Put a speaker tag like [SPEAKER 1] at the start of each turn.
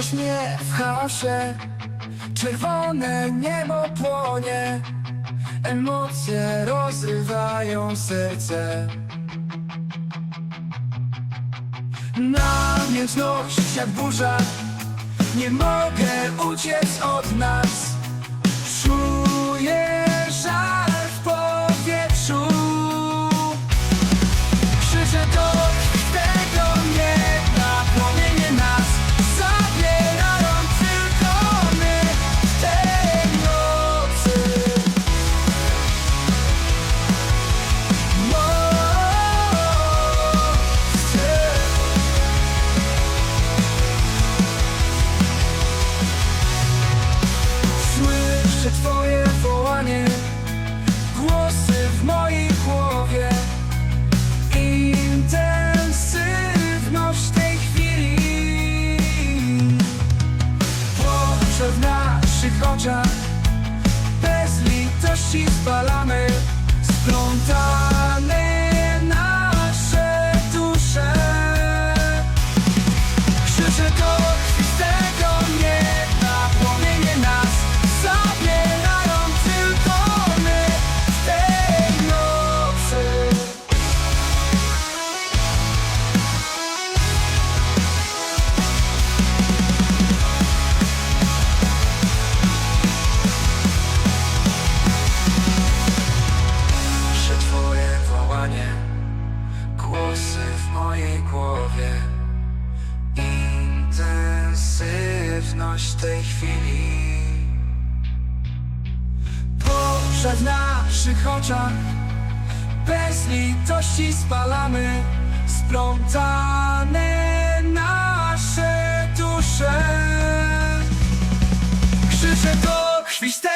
[SPEAKER 1] rozlewa się Czerwone niebo płonie. Emocje rozrywają serce. Namiętność jak burza. Nie mogę uciec od nas oczach. Bez litości spalamy głowie. Intensywność tej chwili. Pożar w naszych oczach. Bez litości spalamy Splątane nasze dusze. Krzycze to chwiste